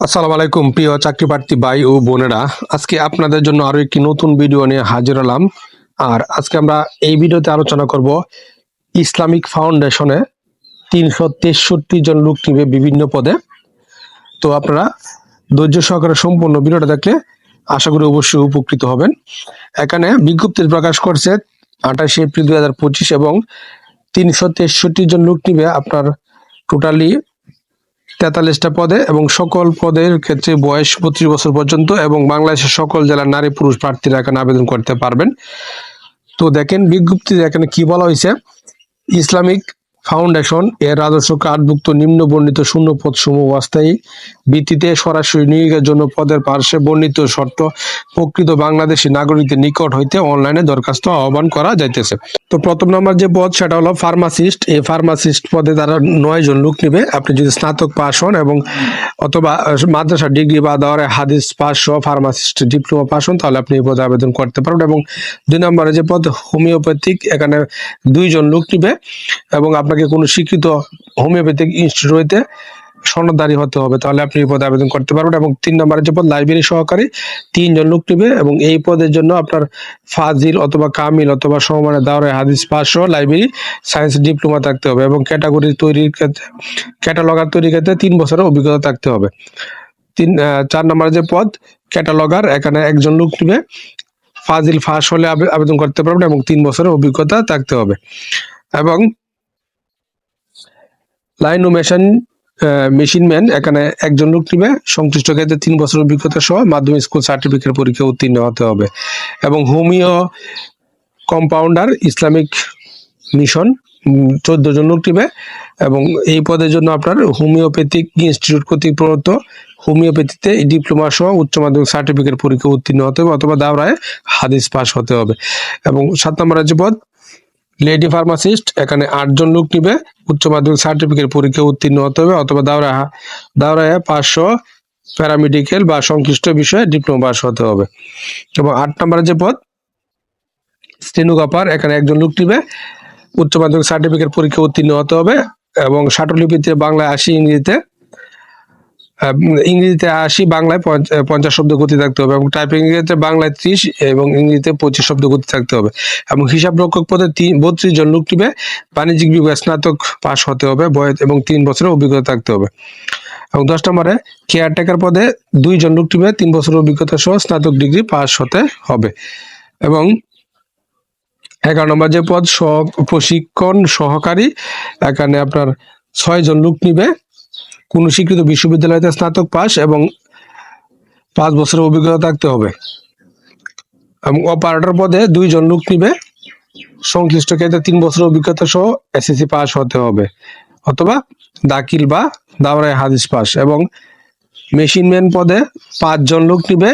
আসসালামু আলাইকুম, প্রিয় চাকরি প্রার্থী ভাই ও বোনেরা। আজকে আপনাদের জন্য আরও একটি নতুন ভিডিও নিয়ে হাজির হলাম। আর আজকে আমরা এই ভিডিওতে আলোচনা করব ইসলামিক ফাউন্ডেশনে তিনশো তেষট্টি জন লোক নিবে বিভিন্ন পদে। তো আপনারা ধৈর্য সহকারে সম্পূর্ণ ভিডিওটা দেখলে আশা করি অবশ্যই উপকৃত হবেন। এখানে বিজ্ঞপ্তি প্রকাশ করছে আঠাশে এপ্রিল দুই হাজার পঁচিশ এবং তিনশো তেষট্টি জন লোক নিবে আপনার টোটালি তেতাল্লিশটা পদে এবং সকল পদের ক্ষেত্রে বয়স পঁচিশ বছর পর্যন্ত এবং বাংলাদেশের সকল জেলার নারী পুরুষ প্রার্থীরা এখানে আবেদন করতে পারবেন। তো দেখেন বিজ্ঞপ্তি এখানে কি বলা হয়েছে? ইসলামিক ফাউন্ডেশন এর রাজস্ব কার্ডভুক্ত নিম্ন বর্ণিত শূন্য পদ সমূহ অস্থায়ী ভিত্তিতে সরাসরি নিয়োগের জন্য পদের পার্শ্বে বর্ণিত শর্ত প্রকৃত বাংলাদেশি নাগরিকদের নিকট হইতে অনলাইনে দরখাস্ত আহ্বান করা যাইতেছে। তো প্রথম নম্বর যে পদ, সেটা হলো ফার্মাসিস্ট। এই ফার্মাসিস্ট পদে তারা নয় জন লোক নেবে। আপনি যদি স্নাতক পাস হন এবং অথবা মাদ্রাসা ডিগ্রি বা দেওয়ার হাদিস পাস সহ ফার্মাসিস্ট ডিপ্লোমা পাস হন, তাহলে আপনি এই পদে আবেদন করতে পারবেন। এবং দুই নম্বরে যে পদ, হোমিওপ্যাথিক, এখানে দুইজন লোক নিবে। এবং আপনাকে কোনো শিক্ষিত হোমিওপ্যাথিক ইনস্টিটিউট সনদদারি হতে হবে, তাহলে আপনি এই পদে আবেদন করতে পারবেন এবং তিন নম্বরের যে পদ, লাইব্রেরি সহকারী তিনজন লোক নিবে এবং এই পদের জন্য আপনার ফাজিল অথবা কামিল অথবা সমমানের দাওরে হাদিস পাস সহ লাইব্রেরি সায়েন্স ডিপ্লোমা থাকতে হবে এবং ক্যাটাগরি তৈরির ক্ষেত্রে, ক্যাটালগার তৈরির ক্ষেত্রে তিন বছরের অভিজ্ঞতা থাকতে হবে। তিন চার নম্বরের যে পদ, ক্যাটালগার, এখানে একজন লোক নিবে, ফাজিল ফাঁস হলে আবে- আবেদন করতে পারবেন এবং তিন বছরের অভিজ্ঞতা থাকতে হবে। এবং লাইন ও মেশিন মেশিন ম্যান এখানে একজন লোক নিবে। সংশ্লিষ্ট ক্ষেত্রে তিন বছর অভিজ্ঞতা সহ মাধ্যমিক স্কুল সার্টিফিকেট পরীক্ষা উত্তীর্ণ হতে হবে। এবং হোমিও কম্পাউন্ডার ইসলামিক মিশন চোদ্দ জন লোক নিবে। এবং এই পদের জন্য আপনার হোমিওপ্যাথিক ইনস্টিটিউট কর্তৃক প্রদত্ত হোমিওপ্যাথিতে ডিপ্লোমা সহ উচ্চ মাধ্যমিক সার্টিফিকেট পরীক্ষা উত্তীর্ণ হতে হবে অথবা দাওরায় হাদিস পাস হতে হবে। এবং সাত নম্বর রাজ্য পদ লেডি ফার্মাসিস্ট এখানে আটজন লোক নিবে। উচ্চ মাধ্যমিক সার্টিফিকেট পরীক্ষা উত্তীর্ণ হতে হবে অথবা দাওরা দাওরায় পাঁচশো প্যারামেডিক্যাল বা সংশ্লিষ্ট বিষয়ে ডিপ্লোমা পাস হতে হবে। এবং আট নম্বরের যে পদ স্টেনোগ্রাফার এখানে একজন লোক নিবে। উচ্চ মাধ্যমিক সার্টিফিকেট পরীক্ষা উত্তীর্ণ হতে হবে এবং ষাটলিপিতে বাংলায় আশি ইংরেজিতে ইংরেজিতে আশি, বাংলায় পঞ্চ- পঞ্চাশ শব্দ গতি থাকতে হবে এবং টাইপিং ক্ষেত্রে বাংলায় ত্রিশ এবং ইংরেজিতে পঁচিশ শব্দ গতি থাকতে হবে এবং হিসাব রক্ষক পদে বত্রিশ জন লোক নিবে। বাণিজ্যিক বিভাগে স্নাতক পাশ হতে হবে, বয়স এবং তিন বছরের অভিজ্ঞতা থাকতে হবে। এবং দশ নম্বরে কেয়ারটেকার পদে দুইজন লোক নিবে, তিন বছরের অভিজ্ঞতা সহ স্নাতক ডিগ্রি পাশ হতে হবে। এবং এগারো নম্বর যে পদ, সহ- প্রশিক্ষণ সহকারী, এখানে আপনার ছয় জন লোক নিবে। কোন স্বীকৃত বিশ্ববিদ্যালয়তে স্নাতক পাস এবং পাঁচ বছরের অভিজ্ঞতা থাকতে হবে। এবং অপারেটর পদে দুইজন লোক নিবে। সংশ্লিষ্ট ক্ষেত্রে তিন বছরের অভিজ্ঞতা সহ এসএসসি পাস হতে হবে অথবা দাখিল বা দাওরায় হাদিস পাস। এবং মেশিনম্যান পদে পাঁচজন লোক নিবে।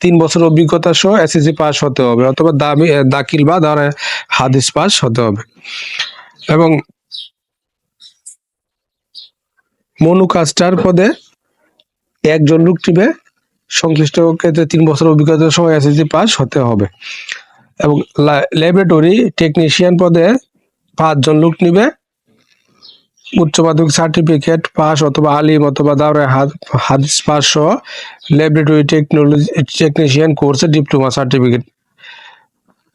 তিন বছর অভিজ্ঞতা সহ এসএসসি পাস হতে হবে অথবা দামি এ, দাখিল বা দাওরায় হাদিস পাস হতে হবে। এবং মনুকাস্টার পদে একজন লোক নিবে সংশ্লিষ্ট ক্ষেত্রে তিন বছর অভিজ্ঞতা সহ এসএসসি পাস হতে হবে। এবং ল্যাবরেটরি টেকনিশিয়ান পদে পাঁচজন লোক নিবে। উচ্চ মাধ্যমিক সার্টিফিকেট পাস অথবা আলিম অথবা দাওরায় হাদ- হাদিস পাস সহ ল্যাবরেটরি টেকনোলজি টেকনিশিয়ান কোর্সে ডিপ্লোমা সার্টিফিকেট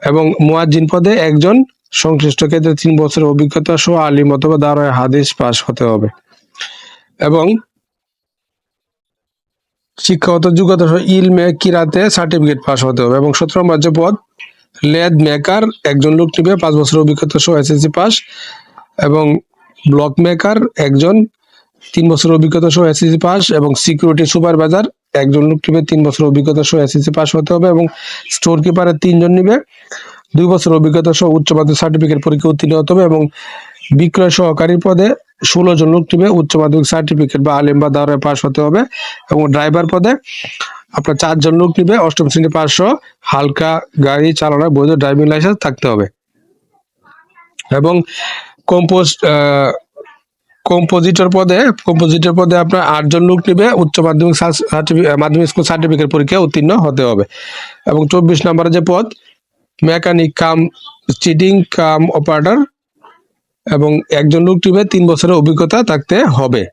এবং মুয়াজ্জিন পদে একজন সংশ্লিষ্ট ক্ষেত্রে তিন বছরের অভিজ্ঞতা সহ আলিম অথবা দাওরায় হাদিস পাস হতে হবে। এবং শিক্ষাগত যোগ্যতা ইলমে কিরাতে সার্টিফিকেট পাস হতে হবে এবং সতেরো নম্বর যে পদ লেদ মেকার একজন লোক নিবে, পাঁচ বছরের অভিজ্ঞতা সহ এসএসসি পাস এবং ব্লক মেকার একজন, তিন বছর অভিজ্ঞতা সহ এসএসসি পাস এবং সিকিউরিটি সুপারভাইজার একজন লোক নিবে, তিন বছর অভিজ্ঞতা সহ এসএসসি পাস হতে হবে এবং স্টোর কিপারের তিনজন নিবে। দুই বছর অভিজ্ঞতা সহ উচ্চ মাধ্যমিক সার্টিফিকেট পরীক্ষা উত্তীর্ণ হতে হবে এবং বিক্রয় সহকারী পদে ষোলো জন লোক নিবে উচ্চ মাধ্যমিক সার্টিফিকেট বা আলিম বা দাওরায় পাশ হতে হবে এবং ড্রাইভার পদে আপনার চারজন লোক নিবে, অষ্টম শ্রেণি সহ হালকা গাড়ি চালানোর বৈধ ড্রাইভিং লাইসেন্স থাকতে হবে। এবং কম্পোস্ট কম্পোজিটর পদে কম্পোজিটর পদে আপনার আটজন লোক নিবে, উচ্চ মাধ্যমিক মাধ্যমিক স্কুল সার্টিফিকেট পরীক্ষা উত্তীর্ণ হতে হবে। এবং চব্বিশ নম্বরের যে পদ মেকানিক কাম চিটিং কাম অপারেটর এবং একজন লোক টিপে তিন বছরের অভিজ্ঞতা থাকতে হবে।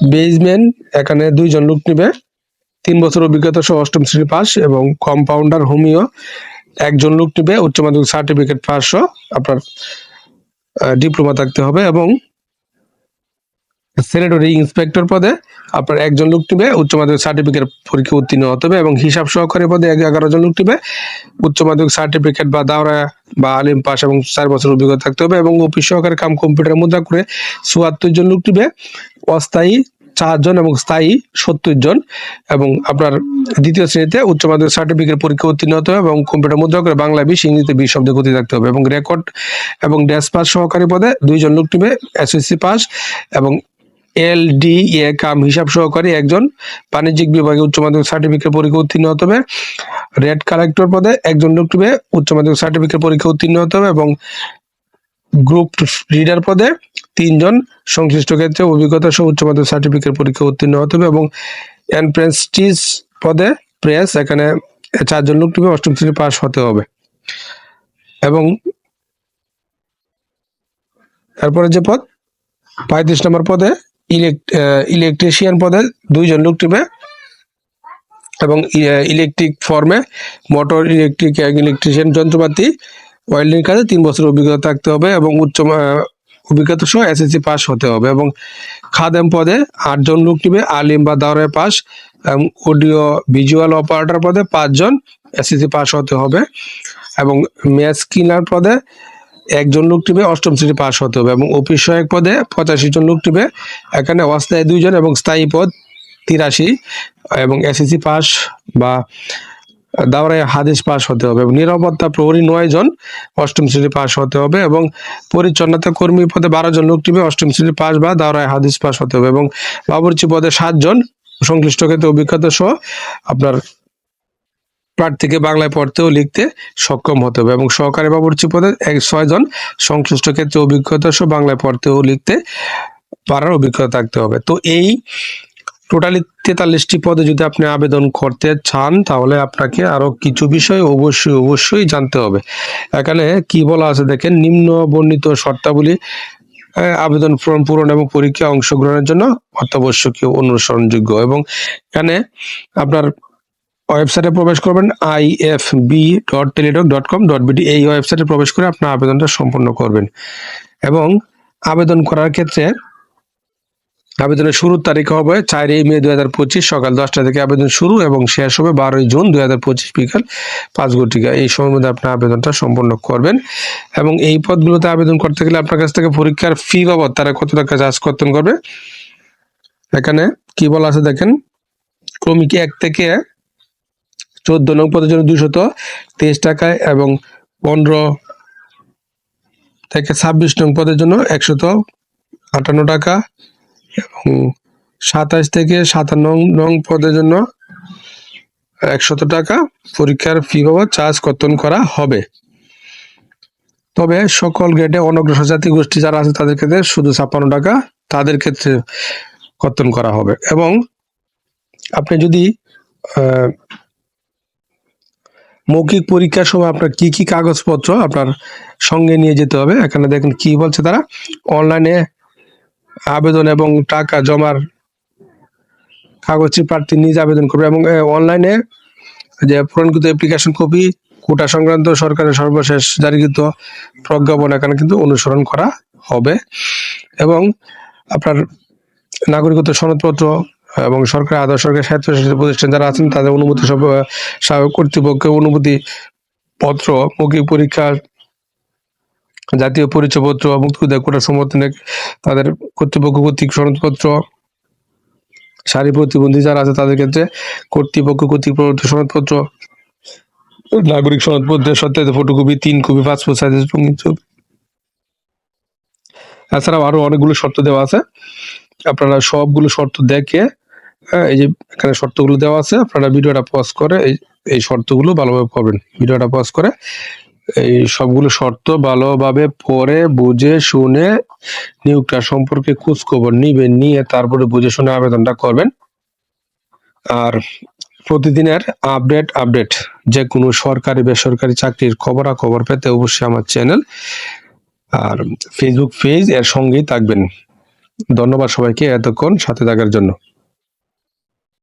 বেজম্যান এখানে দুইজন লোক নিবে। তিন বছর অভিজ্ঞতা সহ অষ্টম শ্রেণি পাস এবং কম্পাউন্ডার হোমিও। একজন লোক নিবে, উচ্চ মাধ্যমিক সার্টিফিকেট পাস আপনার ডিপ্লোমা থাকতে হবে এবং সেনেটরি ইন্সপেক্টর পদে আপনার একজন লোক নিবে উচ্চ মাধ্যমিক সার্টিফিকেট পরীক্ষা উত্তীর্ণ হতে হবে এবং হিসাব সহকারী পদে এগারো জন লোক নিবে উচ্চ মাধ্যমিক সার্টিফিকেট বা দাওরা বা আলিম পাস এবং চার বছর অভিজ্ঞতা থাকতে হবে এবং অফিস সহকারী কাম কম্পিউটার মুদ্রা করে চুয়াত্তর জন লোক নিবে অস্থায়ী চারজন এবং স্থায়ী সত্তর জন এবং আপনার দ্বিতীয় শ্রেণীতে উচ্চ মাধ্যমিক সার্টিফিকেট পরীক্ষা উত্তীর্ণ হতে হবে এবং কম্পিউটার মুদ্রা করে বাংলা বিশ ইংরেজিতে বিশ শব্দ গতি থাকতে হবে এবং রেকর্ড এবং ড্যাশ পাস সহকারী পদে দুইজন লোক নিবে এসএসসি পাস এবং এল ডি এ কাম হিসাব সহকারী একজন বাণিজ্যিক বিভাগে উচ্চ মাধ্যমিক সার্টিফিকেট পরীক্ষা উত্তীর্ণ হতে হবে। রেড কালেক্টর পদে একজন লোক উচ্চ মাধ্যমিক সার্টিফিকেট পরীক্ষা উত্তীর্ণ হতে হবে এবং গ্রুপ রিডার পদে তিনজন সংশ্লিষ্ট ক্ষেত্রে অভিজ্ঞতা সহ উচ্চ মাধ্যমিক সার্টিফিকেট পরীক্ষা উত্তীর্ণ হতে হবে এবং এনপ্রেন্সটিস পদে প্রেস, এখানে চারজন লোক নিবে, অষ্টম শ্রেণি পাস হতে হবে। এবং তারপরে যে পদ, পঁয়ত্রিশ নম্বর পদে ইলেকট্রিশিয়ান পদে দুইজন লোক টিপে এবং ইলেকট্রিক ফর্মে মোটর ইলেকট্রিক ইলেকট্রিশিয়ান যন্ত্রপাতি ওয়েল্ডিং কাজে তিন বছর অভিজ্ঞতা থাকতে হবে এবং উচ্চ আহ, অভিজ্ঞতা সহ এসএসসি পাস হতে হবে এবং খাদেম পদে আটজন লোক নিবে আলিম বা দাওরায় পাস এবং অডিও ভিজুয়াল অপারেটর পদে পাঁচজন এসএসসি পাস হতে হবে এবং ম্যাচ কিনার পদে একজন লোক টিপে অষ্টম শ্রেণি পাশ হতে হবে এবং অফিস সহায়ক পদে পঁচাশি জন লোক টিপে, এখানে অস্থায়ী দুইজন এবং স্থায়ী পদ তিরাশি এবং এসএসসি পাস বা দাওরায় হাদিস পাস হতে হবে এবং নিরাপত্তা প্রহরী নয় জন অষ্টম শ্রেণি পাস হতে হবে এবং পরিচ্ছন্নতা কর্মী পদে বারো জন লোক টিপে অষ্টম শ্রেণি পাস বা দাওরায় হাদিস পাস হতে হবে এবং বাবুর্চি পদে সাতজন সংশ্লিষ্ট ক্ষেত্রে অভিজ্ঞতা সহ আপনার প্রার্থীকে বাংলায় পড়তে ও লিখতে সক্ষম হতে হবে এবং সহকারী বাবুর্চি পদে এক ছয়জন সংশ্লিষ্ট ক্ষেত্রে অভিজ্ঞতা সহ বাংলায় পড়তে ও লিখতে পারার অভিজ্ঞতা থাকতে হবে। তো এই টোটালি তেতাল্লিশটি পদে যদি আপনি আবেদন করতে চান, তাহলে আপনাকে আরও কিছু বিষয় অবশ্যই অবশ্যই জানতে হবে। এখানে কি বলা আছে দেখেন, নিম্ন বর্ণিত শর্তাবলী আবেদন ফর্ম পূরণ এবং পরীক্ষায় অংশগ্রহণের জন্য অত্যাবশ্যকীয় অনুসরণযোগ্য এবং এখানে আপনার ওয়েবসাইটে প্রবেশ করবেন I F B dot Teletalk dot com dot BD এই ওয়েবসাইটে প্রবেশ করে আপনার আবেদনটা সম্পন্ন করবেন। এবং আবেদন করার ক্ষেত্রে আবেদনের শুরুর তারিখ হবে চারই মে দু হাজার পঁচিশ সকাল দশটা থেকে আবেদন শুরু এবং শেষ হবে বারোই জুন দু হাজার পঁচিশ বিকাল পাঁচ ঘটিকা। এই সময়ের মধ্যে আপনার আবেদনটা সম্পন্ন করবেন এবং এই পদগুলোতে আবেদন করতে গেলে আপনার কাছ থেকে পরীক্ষার ফি বাবদ তারা কত টাকা চার্জ কর্তন করবে? এখানে কি বলা আছে দেখেন, ক্রমিক এক থেকে চোদ্দ নং পদের জন্য দুশত তেইশ টাকায় এবং পনেরো থেকে ছাব্বিশ নং পদের জন্য একশত আটান্ন টাকা এবং সাতাশ থেকে সাতান্ন নং পদের জন্য একশত টাকা পরীক্ষার ফি বাবদ চার্জ কর্তন করা হবে। তবে সকল গ্রেডে অনগ্রসর জাতি গোষ্ঠী যারা আছে তাদের ক্ষেত্রে শুধু ছাপ্পান্ন টাকা তাদের ক্ষেত্রে কর্তন করা হবে এবং আপনি যদি মৌখিক পরীক্ষার সময় আপনার কি কি কাগজপত্র আপনার সঙ্গে নিয়ে যেতে হবে? এখানে দেখেন কি বলছে তারা? অনলাইনে আবেদন এবং টাকা জমার কাগজটি প্রার্থী নিজে আবেদন করবে এবং অনলাইনে যে পূরণকৃত অ্যাপ্লিকেশন কপি কোটা সংক্রান্ত সরকারের সর্বশেষ জারিকৃত প্রজ্ঞাপন এখানে কিন্তু অনুসরণ করা হবে এবং আপনার নাগরিকত্ব সনদপত্র এবং সরকার আধার সরকার স্বায়ত্তশাসিত প্রতিষ্ঠান যারা আছেন, তাদের অনুমতি সব কর্তৃপক্ষের অনুমতি পত্র, মৌখিক পরীক্ষা, জাতীয় পরিচয় পরিচয়পত্র মুক্তিযোদ্ধা কোটা সমর্থনে তাদের কর্তৃপক্ষ কর্তৃক সনদপত্র, সারি প্রতিবন্ধী যারা আছে তাদের ক্ষেত্রে কর্তৃপক্ষ কর্তৃক প্রদত্ত সনদপত্র, নাগরিক সনদপত্রের সত্যায়িত ফটোকপি, তিন কপি, পাসপোর্ট সাইজের রঙিন ছবি। এছাড়াও আরও অনেকগুলো শর্ত দেওয়া আছে। আপনারা সবগুলো শর্ত দেখে এই যে এখানে শর্তগুলো দেওয়া আছে, আপনারা ভিডিওটা পজ করে এই শর্তগুলো ভালোভাবে পড়বেন। ভিডিওটা পজ করে এই সবগুলো শর্ত ভালোভাবে পড়ে, বুঝে, শুনে নিয়োগটা সম্পর্কে খোঁজ খবর নিবেন, নিয়ে তারপরে বুঝে শুনে আবেদনটা করবেন। আর প্রতিদিনের আপডেট আপডেট যে কোনো সরকারি, বেসরকারি চাকরির খবরাখবর পেতে অবশ্যই আমার চ্যানেল আর ফেসবুক পেজ এর সঙ্গেই থাকবেন। ধন্যবাদ সবাইকে এতক্ষণ সাথে থাকার জন্য।